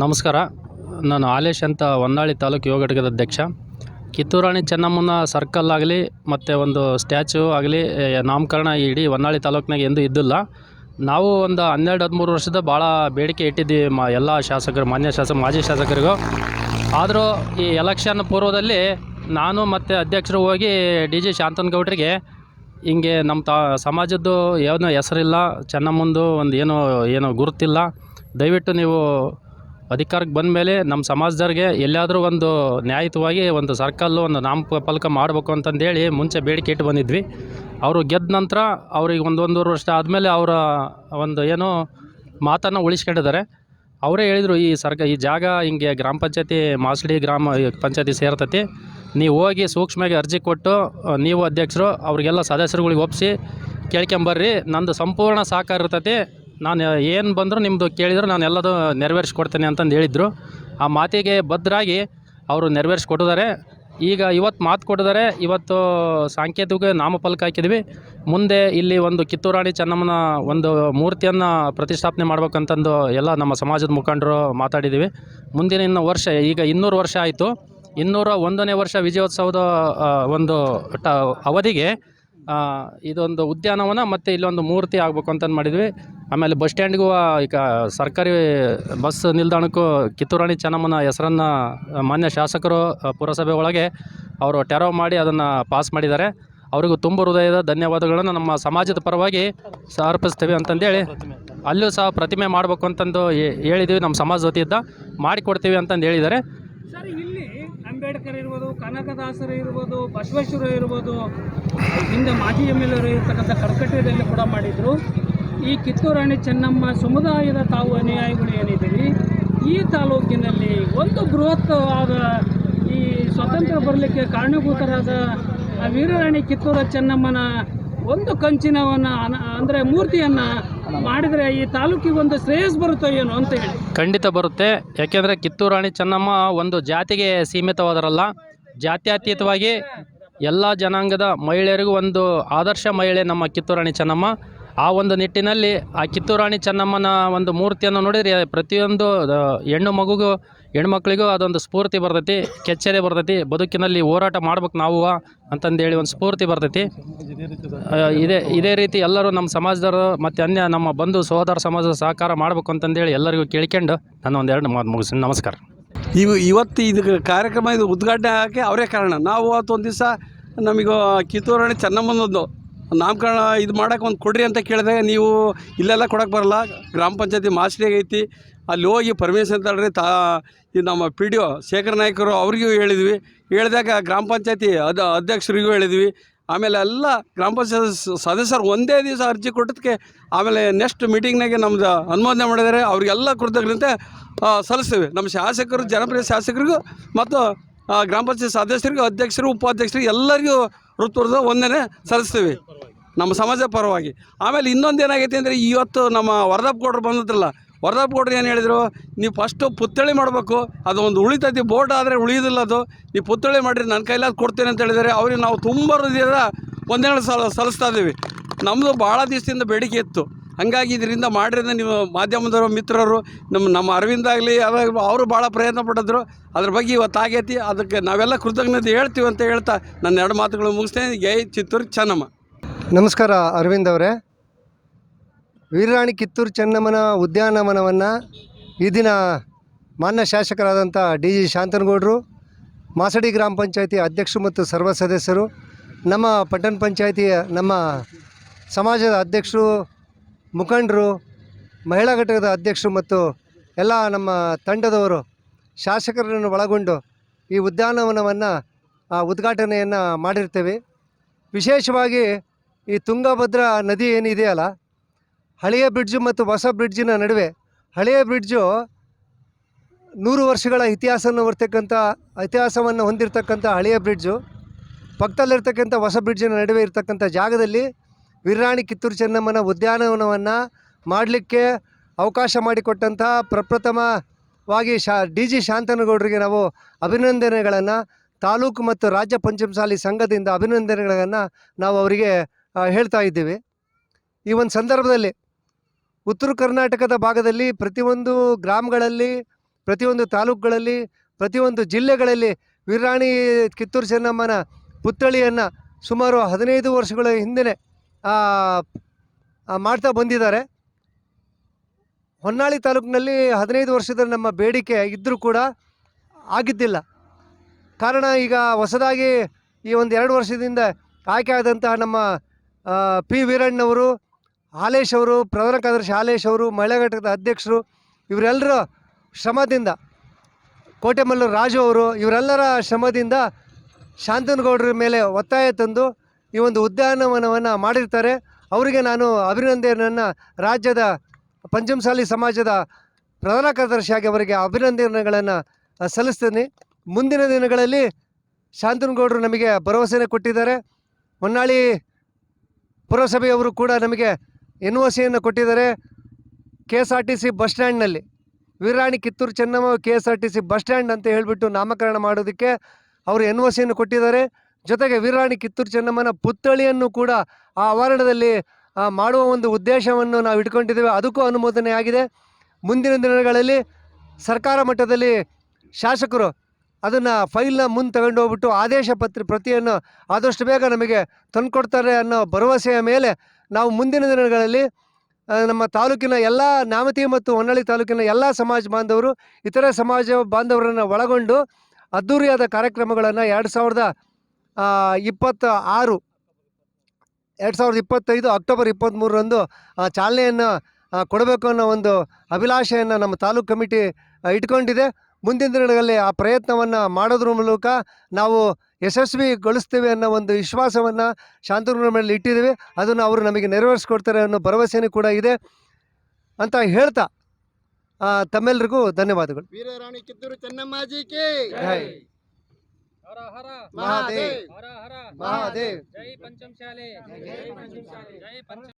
ನಮಸ್ಕಾರ. ನಾನು ಆಲೇಶ್ ಅಂತ ಹೊನ್ನಾಳಿ ತಾಲೂಕು ಯೋಗ ಘಟಕದ ಅಧ್ಯಕ್ಷ. ಕಿತ್ತೂರಾಣಿ ಚೆನ್ನಮ್ಮನ ಸರ್ಕಲ್ ಆಗಲಿ, ಮತ್ತು ಒಂದು ಸ್ಟ್ಯಾಚು ಆಗಲಿ ನಾಮಕರಣ ಇಡೀ ಹೊನ್ನಾಳಿ ತಾಲೂಕಿನಾಗ ಎಂದೂ ಇದ್ದಿಲ್ಲ. ನಾವು ಒಂದು ಹನ್ನೆರಡು, ಹದಿಮೂರು ವರ್ಷದ ಭಾಳ ಬೇಡಿಕೆ ಇಟ್ಟಿದ್ದೀವಿ ಮ, ಎಲ್ಲ ಶಾಸಕರು, ಮಾನ್ಯ ಶಾಸಕ ಮಾಜಿ ಶಾಸಕರಿಗೂ. ಆದರೂ ಈ ಎಲೆಕ್ಷನ್ ಪೂರ್ವದಲ್ಲಿ ನಾನು ಮತ್ತು ಅಧ್ಯಕ್ಷರು ಹೋಗಿ ಡಿ ಜಿ ಶಾಂತನಗೌಡರಿಗೆ ಹಿಂಗೆ ನಮ್ಮ ತಾ, ಸಮಾಜದ್ದು ಏನೋ ಹೆಸರಿಲ್ಲ, ಚೆನ್ನಮ್ಮಂದು ಒಂದು ಏನೋ ಏನೋ ಗುರುತಿಲ್ಲ. ದಯವಿಟ್ಟು ನೀವು ಅಧಿಕಾರಕ್ಕೆ ಬಂದ ಮೇಲೆ ನಮ್ಮ ಸಮಾಜದವ್ರಿಗೆ ಎಲ್ಲಾದರೂ ಒಂದು ನ್ಯಾಯಯುತವಾಗಿ ಒಂದು ಸರ್ಕಲ್ಲು ಒಂದು ನಾಮ ಫಲಕ ಮಾಡಬೇಕು ಅಂತಂದೇಳಿ ಮುಂಚೆ ಬೇಡಿಕೆ ಇಟ್ಟು ಬಂದಿದ್ವಿ. ಅವರು ಗೆದ್ದ ನಂತರ ಅವ್ರಿಗೆ ಒಂದು ಒಂದೂವರೆ ವರ್ಷ ಆದಮೇಲೆ ಅವರ ಒಂದು ಏನು ಮಾತನ್ನು ಉಳಿಸ್ಕೊಂಡಿದ್ದಾರೆ. ಅವರೇ ಹೇಳಿದರು, ಈ ಸರ್ಕ, ಈ ಜಾಗ ಹಿಂಗೆ ಗ್ರಾಮ ಪಂಚಾಯತಿ, ಮಾಸಡಿ ಗ್ರಾಮ ಪಂಚಾಯತಿ ಸೇರ್ತತಿ. ನೀವು ಹೋಗಿ ಸೂಕ್ಷ್ಮವಾಗಿ ಅರ್ಜಿ ಕೊಟ್ಟು, ನೀವು ಅಧ್ಯಕ್ಷರು, ಅವ್ರಿಗೆಲ್ಲ ಸದಸ್ಯರುಗಳಿಗೆ ಒಪ್ಪಿಸಿ ಕೇಳ್ಕೊಂಬರ್ರಿ ನಂದು ಸಂಪೂರ್ಣ ಸಹಕಾರ ಇರ್ತೈತಿ. ನಾನು ಏನು ಬಂದರೂ ನಿಮ್ಮದು ಕೇಳಿದ್ರು, ನಾನು ಎಲ್ಲದು ನೆರವೇರಿಸ್ಕೊಡ್ತೇನೆ ಅಂತಂದು ಹೇಳಿದರು. ಆ ಮಾತಿಗೆ ಬದ್ಧರಾಗಿ ಅವರು ನೆರವೇರಿಸ್ಕೊಟ್ಟಿದ್ದಾರೆ. ಈಗ ಇವತ್ತು ಮಾತು ಕೊಟ್ಟಿದ್ದಾರೆ. ಇವತ್ತು ಸಾಂಕೇತಿಕ ನಾಮಫಲಕ ಹಾಕಿದ್ವಿ. ಮುಂದೆ ಇಲ್ಲಿ ಒಂದು ಕಿತ್ತೂರಾಣಿ ಚೆನ್ನಮ್ಮನ ಒಂದು ಮೂರ್ತಿಯನ್ನು ಪ್ರತಿಷ್ಠಾಪನೆ ಮಾಡ್ಬೇಕಂತಂದು ಎಲ್ಲ ನಮ್ಮ ಸಮಾಜದ ಮುಖಂಡರು ಮಾತಾಡಿದ್ದೀವಿ ಮುಂದಿನ ಇನ್ನು ವರ್ಷ, ಈಗ ಇನ್ನೂರು ವರ್ಷ ಆಯಿತು. ಇನ್ನೂರ ಒಂದನೇ ವರ್ಷ ವಿಜಯೋತ್ಸವದ ಒಂದು ಟ, ಅವಧಿಗೆ ಇದೊಂದು ಉದ್ಯಾನವನ ಮತ್ತು ಇಲ್ಲೊಂದು ಮೂರ್ತಿ ಆಗಬೇಕು ಅಂತಂದು ಮಾಡಿದ್ವಿ. ಆಮೇಲೆ ಬಸ್ ಸ್ಟ್ಯಾಂಡ್ಗೂ ಈಗ ಸರ್ಕಾರಿ ಬಸ್ ನಿಲ್ದಾಣಕ್ಕೂ ಕಿತ್ತೂರಾಣಿ ಚೆನ್ನಮ್ಮನ ಹೆಸರನ್ನು ಮಾನ್ಯ ಶಾಸಕರು ಪುರಸಭೆ ಒಳಗೆ ಅವರು ಟೆರೋ ಮಾಡಿ ಅದನ್ನು ಪಾಸ್ ಮಾಡಿದ್ದಾರೆ. ಅವರಿಗೂ ತುಂಬ ಹೃದಯದ ಧನ್ಯವಾದಗಳನ್ನು ನಮ್ಮ ಸಮಾಜದ ಪರವಾಗಿ ಸಮರ್ಪಿಸ್ತೇವೆ ಅಂತಂದೇಳಿ ಅಲ್ಲೂ ಸಹ ಪ್ರತಿಮೆ ಮಾಡಬೇಕು ಅಂತಂದು ಹೇಳಿದ್ವಿ ನಮ್ಮ ಸಮಾಜ ವತಿಯಿಂದ. ಮಾಡಿಕೊಡ್ತೀವಿ ಅಂತಂದು ಹೇಳಿದ್ದಾರೆ. ಅಂಬೇಡ್ಕರ್ ಇರ್ಬೋದು, ಕನಕದಾಸರು ಇರ್ಬೋದು, ಬಸವೇಶ್ವರ ಇರ್ಬೋದು, ಹಿಂದೆ ಮಾಜಿ ಎಂ ಎಲ್ ಎರು ಇರ್ತಕ್ಕಂಥ ಕೂಡ ಮಾಡಿದ್ರು. ಈ ಕಿತ್ತೂರಾಣಿ ಚೆನ್ನಮ್ಮ ಸಮುದಾಯದ ತಾವು ಅನುಯಾಯಿಗಳು ಏನಿದ್ದೀರಿ? ಈ ತಾಲೂಕಿನಲ್ಲಿ ಒಂದು ಬೃಹತ್ವಾದ ಈ ಸ್ವತಂತ್ರ ಬರಲಿಕ್ಕೆ ಕಾರಣೀಭೂತರಾದ ವೀರರಾಣಿ ಕಿತ್ತೂರ ಚೆನ್ನಮ್ಮನ ಒಂದು ಕಂಚಿನವನ್ನ ಅಂದ್ರೆ ಮೂರ್ತಿಯನ್ನ ಮಾಡಿದ್ರೆ ಈ ತಾಲೂಕಿಗೆ ಒಂದು ಶ್ರೇಯಸ್ ಬರುತ್ತೋ ಏನೋ ಅಂತ ಹೇಳಿ. ಖಂಡಿತ ಬರುತ್ತೆ. ಯಾಕೆಂದ್ರೆ ಕಿತ್ತೂರು ರಾಣಿ ಚೆನ್ನಮ್ಮ ಒಂದು ಜಾತಿಗೆ ಸೀಮಿತವಾದರಲ್ಲ. ಜಾತ್ಯತೀತವಾಗಿ ಎಲ್ಲ ಜನಾಂಗದ ಮಹಿಳೆಯರಿಗೂ ಒಂದು ಆದರ್ಶ ಮಹಿಳೆ ನಮ್ಮ ಕಿತ್ತೂರಾಣಿ ಚೆನ್ನಮ್ಮ. ಆ ಒಂದು ನಿಟ್ಟಿನಲ್ಲಿ ಆ ಕಿತ್ತೂರಾಣಿ ಚೆನ್ನಮ್ಮನ ಒಂದು ಮೂರ್ತಿಯನ್ನು ನೋಡಿದರೆ ಪ್ರತಿಯೊಂದು ಹೆಣ್ಣು ಮಗುಗೂ, ಹೆಣ್ಮಕ್ಳಿಗೂ ಅದೊಂದು ಸ್ಫೂರ್ತಿ ಬರ್ತೈತಿ ಕೆಚ್ಚೆದೆ ಬರ್ತೈತಿ, ಬದುಕಿನಲ್ಲಿ ಹೋರಾಟ ಮಾಡ್ಬೇಕು ನಾವು ಅಂತಂದೇಳಿ ಒಂದು ಸ್ಫೂರ್ತಿ ಬರ್ತೈತಿ. ಇದೇ ಇದೇ ರೀತಿ ಎಲ್ಲರೂ ನಮ್ಮ ಸಮಾಜದವರು ಮತ್ತು ಅನ್ಯ ನಮ್ಮ ಬಂಧು ಸಹೋದರ ಸಮಾಜದ ಸಹಕಾರ ಮಾಡಬೇಕು ಅಂತಂದೇಳಿ ಎಲ್ಲರಿಗೂ ಕೇಳ್ಕೊಂಡು ನಾನು ಒಂದೆರಡು ಮಾತು ಮುಗಿಸ್ತೀನಿ. ನಮಸ್ಕಾರ. ಇವು ಇವತ್ತು ಇದು ಕಾರ್ಯಕ್ರಮ ಇದು ಉದ್ಘಾಟನೆ ಆಗೋಕ್ಕೆ ಅವರೇ ಕಾರಣ. ನಾವು ಅವತ್ತು ಒಂದು ದಿವಸ ನಮಗೂ ಕಿತ್ತೂರಾಣಿ ಚೆನ್ನಮ್ಮನೊಂದು ನಾಮಕರಣ ಇದು ಮಾಡೋಕೆ ಒಂದು ಕೊಡ್ರಿ ಅಂತ ಕೇಳಿದಾಗ ನೀವು ಇಲ್ಲೆಲ್ಲ ಕೊಡೋಕೆ ಬರಲ್ಲ. ಗ್ರಾಮ ಪಂಚಾಯತಿ ಮಾಸ್ಟ್ರಿಗೆ ಐತಿ. ಅಲ್ಲಿ ಹೋಗಿ ಪರ್ಮಿಷನ್ ತಡ್ರಿ ತಾ ಇದು ನಮ್ಮ ಪಿ ಡಿ ಒ ಶೇಖರ್ ನಾಯಕರು ಅವ್ರಿಗೂ ಹೇಳಿದ್ವಿ. ಹೇಳಿದಾಗ ಗ್ರಾಮ ಪಂಚಾಯತಿ ಅದ, ಅಧ್ಯಕ್ಷರಿಗೂ ಹೇಳಿದ್ವಿ. ಆಮೇಲೆ ಎಲ್ಲ ಗ್ರಾಮ ಪಂಚಾಯತ್ ಸದಸ್ಯರು ಒಂದೇ ದಿವಸ ಅರ್ಜಿ ಕೊಟ್ಟದಕ್ಕೆ ಆಮೇಲೆ ನೆಕ್ಸ್ಟ್ ಮೀಟಿಂಗ್ನಾಗೆ ನಮ್ದು ಅನುಮೋದನೆ ಮಾಡಿದರೆ ಅವ್ರಿಗೆಲ್ಲ ಕೃತಜ್ಞತೆ ಸಲ್ಲಿಸ್ತೇವೆ. ನಮ್ಮ ಶಾಸಕರು, ಜನಪ್ರಿಯ ಶಾಸಕರಿಗೂ ಮತ್ತು ಗ್ರಾಮ ಪಂಚಾಯತ್ ಸದಸ್ಯರಿಗೂ ಅಧ್ಯಕ್ಷರು ಉಪಾಧ್ಯಕ್ಷರಿಗೆ ಎಲ್ಲರಿಗೂ ಹೃತ್ಪೂರ್ವಕ ವಂದನೆ ಸಲ್ಲಿಸ್ತೀವಿ. ನಮ್ಮ ಸಮಾಜ ಪರವಾಗಿ. ಆಮೇಲೆ ಇನ್ನೊಂದು ಏನಾಗೈತೆ ಅಂದರೆ ಇವತ್ತು ನಮ್ಮ ವರದಪ್ಪ ಗೌಡ್ರು ಬಂದಿದ್ರಲ್ಲ, ವರದಪ್ಪ ಏನು ಹೇಳಿದರು, ನೀವು ಫಸ್ಟು ಪುತ್ಥಳಿ ಮಾಡಬೇಕು, ಅದು ಒಂದು ಉಳಿತೈತಿ, ಬೋರ್ಡ್ ಆದರೆ ಉಳಿಯೋದಿಲ್ಲ ಅದು, ನೀವು ಪುತ್ಥಳಿ ಮಾಡಿರಿ ನನ್ನ ಕೈಲಾದ ಕೊಡ್ತೇನೆ ಅಂತ ಹೇಳಿದರೆ, ಅವ್ರಿಗೆ ನಾವು ತುಂಬ ಹೃದಯದ ಒಂದೆರಡು ಸಲ, ಸಲ್ಲಿಸ್ತಾ ಇದ್ದೀವಿ. ನಮ್ಮದು ಭಾಳ ದಿವಸದಿಂದ ಬೇಡಿಕೆ ಇತ್ತು. ಹಾಗಾಗಿ ಇದರಿಂದ ಮಾಡಿರೋದು ನೀವು ಮಾಧ್ಯಮದವರು, ಮಿತ್ರರು, ನಮ್ಮ ನಮ್ಮ ಅರವಿಂದ ಆಗಲಿ ಅವರು ಭಾಳ ಪ್ರಯತ್ನ ಪಟ್ಟಿದ್ರು. ಅದ್ರ ಬಗ್ಗೆ ಇವತ್ತು ಆಗೈತಿ. ಅದಕ್ಕೆ ನಾವೆಲ್ಲ ಕೃತಜ್ಞತೆ ಹೇಳ್ತೀವಿ ಅಂತ ಹೇಳ್ತಾ ನನ್ನ ಎರಡು ಮಾತುಗಳು ಮುಗಿಸ್ತೇನೆ. ಜೈ ಚಿತ್ತೂರು ಚೆನ್ನಮ್ಮ. ನಮಸ್ಕಾರ ಅರವಿಂದ್ ಅವರೇ. ವೀರರಾಣಿ ಕಿತ್ತೂರು ಚೆನ್ನಮ್ಮನ ಉದ್ಯಾನವನವನ್ನು ಈ ದಿನ ಮಾನ್ಯ ಶಾಸಕರಾದಂಥ ಡಿ ಜಿ ಶಾಂತನಗೌಡರು, ಮಾಸಡಿ ಗ್ರಾಮ ಪಂಚಾಯತಿ ಅಧ್ಯಕ್ಷರು ಮತ್ತು ಸರ್ವ ಸದಸ್ಯರು, ನಮ್ಮ ಪಟ್ಟಣ ಪಂಚಾಯತಿಯ ನಮ್ಮ ಸಮಾಜದ ಅಧ್ಯಕ್ಷರು ಮುಖಂಡರು, ಮಹಿಳಾ ಘಟಕದ ಅಧ್ಯಕ್ಷರು ಮತ್ತು ಎಲ್ಲ ನಮ್ಮ ತಂಡದವರು, ಶಾಸಕರನ್ನು ಒಳಗೊಂಡು ಈ ಉದ್ಯಾನವನವನ್ನು ಉದ್ಘಾಟನೆಯನ್ನು ಮಾಡಿರ್ತೇವೆ. ವಿಶೇಷವಾಗಿ ಈ ತುಂಗಭದ್ರಾ ನದಿ ಏನಿದೆಯಲ್ಲ ಹಳೆಯ ಬ್ರಿಡ್ಜು ಮತ್ತು ಹೊಸ ಬ್ರಿಡ್ಜಿನ ನಡುವೆ, ಹಳೆಯ ಬ್ರಿಡ್ಜು ನೂರು ವರ್ಷಗಳ ಇತಿಹಾಸವನ್ನು ಹೊರತಕ್ಕಂಥ, ಇತಿಹಾಸವನ್ನು ಹೊಂದಿರತಕ್ಕಂಥ ಹಳೆಯ ಬ್ರಿಡ್ಜು, ಪಕ್ಕದಲ್ಲಿರ್ತಕ್ಕಂಥ ಹೊಸ ಬ್ರಿಡ್ಜಿನ ನಡುವೆ ಇರತಕ್ಕಂಥ ಜಾಗದಲ್ಲಿ ವೀರರಾಣಿ ಕಿತ್ತೂರು ಚೆನ್ನಮ್ಮನ ಉದ್ಯಾನವನವನ್ನು ಮಾಡಲಿಕ್ಕೆ ಅವಕಾಶ ಮಾಡಿಕೊಟ್ಟಂಥ ಪ್ರಪ್ರಥಮವಾಗಿ ಶಾ, ಡಿ ಜಿ ಶಾಂತನಗೌಡರಿಗೆ ನಾವು ಅಭಿನಂದನೆಗಳನ್ನು, ತಾಲೂಕು ಮತ್ತು ರಾಜ್ಯ ಪಂಚಮಸಾಲಿ ಸಂಘದಿಂದ ಅಭಿನಂದನೆಗಳನ್ನು ನಾವು ಅವರಿಗೆ ಹೇಳ್ತಾ ಇದ್ದೀವಿ. ಈ ಒಂದು ಸಂದರ್ಭದಲ್ಲಿ ಉತ್ತರ ಕರ್ನಾಟಕದ ಭಾಗದಲ್ಲಿ ಪ್ರತಿಯೊಂದು ಗ್ರಾಮಗಳಲ್ಲಿ, ಪ್ರತಿಯೊಂದು ತಾಲೂಕುಗಳಲ್ಲಿ, ಪ್ರತಿಯೊಂದು ಜಿಲ್ಲೆಗಳಲ್ಲಿ ವೀರರಾಣಿ ಕಿತ್ತೂರು ಚೆನ್ನಮ್ಮನ ಪುತ್ಥಳಿಯನ್ನು ಸುಮಾರು ಹದಿನೈದು ವರ್ಷಗಳ ಹಿಂದೆ ಮಾಡ್ತಾ ಬಂದಿದ್ದಾರೆ. ಹೊನ್ನಾಳಿ ತಾಲೂಕಿನಲ್ಲಿ ಹದಿನೈದು ವರ್ಷದ ನಮ್ಮ ಬೇಡಿಕೆ ಇದ್ದರೂ ಕೂಡ ಆಗಿದ್ದಿಲ್ಲ. ಕಾರಣ ಈಗ ಹೊಸದಾಗಿ ಈ ಒಂದು ಎರಡು ವರ್ಷದಿಂದ ಆಯ್ಕೆ ಆದಂತಹ ನಮ್ಮ ಪಿ ವೀರಣ್ಣವರು ಹಾಲೇಶ್ ಅವರು, ಪ್ರಧಾನ ಕಾರ್ಯದರ್ಶಿ ಹಾಲೇಶ್ ಅವರು, ಮಹಿಳಾ ಘಟಕದ ಅಧ್ಯಕ್ಷರು, ಇವರೆಲ್ಲರ ಶ್ರಮದಿಂದ ಕೋಟೆಮಲ್ಲೂರು ರಾಜು ಅವರು, ಇವರೆಲ್ಲರ ಶ್ರಮದಿಂದ ಶಾಂತನಗೌಡರ ಮೇಲೆ ಒತ್ತಾಯ ತಂದು ಈ ಒಂದು ಉದ್ಯಾನವನವನ್ನು ಮಾಡಿರ್ತಾರೆ. ಅವರಿಗೆ ನಾನು ಅಭಿನಂದನೆಯನ್ನು ರಾಜ್ಯದ ಪಂಚಮಸಾಲಿ ಸಮಾಜದ ಪ್ರಧಾನ ಕಾರ್ಯದರ್ಶಿಯಾಗಿ ಅವರಿಗೆ ಅಭಿನಂದನೆಗಳನ್ನು ಸಲ್ಲಿಸ್ತೀನಿ. ಮುಂದಿನ ದಿನಗಳಲ್ಲಿ ಶಾಂತನಗೌಡರು ನಮಗೆ ಭರವಸೆಯನ್ನು ಕೊಟ್ಟಿದ್ದಾರೆ. ಹೊನ್ನಾಳಿ ಪುರಸಭೆಯವರು ಕೂಡ ನಮಗೆ ಎನ್ ಒ ಸಿಯನ್ನು ಕೊಟ್ಟಿದ್ದಾರೆ. K S R T C bus ಸ್ಟ್ಯಾಂಡ್ನಲ್ಲಿ. ವೀರಾಣಿ Kittur Chennamma K S R T C bus stand ಅಂತ ಹೇಳಿಬಿಟ್ಟು ನಾಮಕರಣ ಮಾಡೋದಕ್ಕೆ ಅವರು ಎನ್ ಒ ಸಿಯನ್ನು ಕೊಟ್ಟಿದ್ದಾರೆ. ಜೊತೆಗೆ ವೀರಾಣಿ ಕಿತ್ತೂರು ಚೆನ್ನಮ್ಮನ ಪುತ್ಥಳಿಯನ್ನು ಕೂಡ ಆ ಆವರಣದಲ್ಲಿ ಮಾಡುವ ಒಂದು ಉದ್ದೇಶವನ್ನು ನಾವು ಇಟ್ಕೊಂಡಿದ್ದೇವೆ. ಅದಕ್ಕೂ ಅನುಮೋದನೆ ಆಗಿದೆ ಮುಂದಿನ ದಿನಗಳಲ್ಲಿ ಸರ್ಕಾರ ಮಟ್ಟದಲ್ಲಿ ಶಾಸಕರು ಅದನ್ನು ಫೈಲ್ನ ಮುಂದೆ ತಗೊಂಡು ಹೋಗ್ಬಿಟ್ಟು ಆದೇಶ ಪತ್ರ, ಪ್ರತಿಯನ್ನು ಆದಷ್ಟು ಬೇಗ ನಮಗೆ ತಂದುಕೊಡ್ತಾರೆ ಅನ್ನೋ ಭರವಸೆಯ ಮೇಲೆ ನಾವು ಮುಂದಿನ ದಿನಗಳಲ್ಲಿ ನಮ್ಮ ತಾಲೂಕಿನ ಎಲ್ಲ ನ್ಯಾಮತಿ ಮತ್ತು ಹೊನ್ನಾಳಿ ತಾಲೂಕಿನ ಎಲ್ಲ ಸಮಾಜ ಬಾಂಧವರು, ಇತರೆ ಸಮಾಜ ಬಾಂಧವರನ್ನು ಒಳಗೊಂಡು ಅದ್ಧೂರಿಯಾದ ಕಾರ್ಯಕ್ರಮಗಳನ್ನು ಎರಡು ಸಾವಿರದ ಇಪ್ಪತ್ತ ಆರು ಎರಡು ಸಾವಿರದ ಇಪ್ಪತ್ತೈದು ಅಕ್ಟೋಬರ್ ಇಪ್ಪತ್ತ್ಮೂರರಂದು ಆ, ಚಾಲನೆಯನ್ನು ಕೊಡಬೇಕು ಅನ್ನೋ ಒಂದು ಅಭಿಲಾಷೆಯನ್ನು ನಮ್ಮ ತಾಲೂಕು ಕಮಿಟಿ ಇಟ್ಕೊಂಡಿದೆ. ಮುಂದಿನ ದಿನಗಳಲ್ಲಿ ಆ ಪ್ರಯತ್ನವನ್ನು ಮಾಡೋದ್ರ ಮೂಲಕ ನಾವು ಯಶಸ್ವಿಗೊಳಿಸ್ತೇವೆ ಅನ್ನೋ ಒಂದು ವಿಶ್ವಾಸವನ್ನು ಶಾಂತನಗರ ಮೇಲೆ ಇಟ್ಟಿದ್ದೀವಿ. ಅದನ್ನು ಅವರು ನಮಗೆ ನೆರವೇರಿಸ್ಕೊಡ್ತಾರೆ ಅನ್ನೋ ಭರವಸೆಯೂ ಕೂಡ ಇದೆ ಅಂತ ಹೇಳ್ತಾ ತಮ್ಮೆಲ್ಲರಿಗೂ ಧನ್ಯವಾದಗಳು. ವೀರರಾಣಿ ಕಿತ್ತೂರು ಚೆನ್ನಮ್ಮಾಜಿಗೆ हर हर। महादेव। हर हरा। महादेव। जय पंचम शाले। जय पंचम शाले। जय पंचम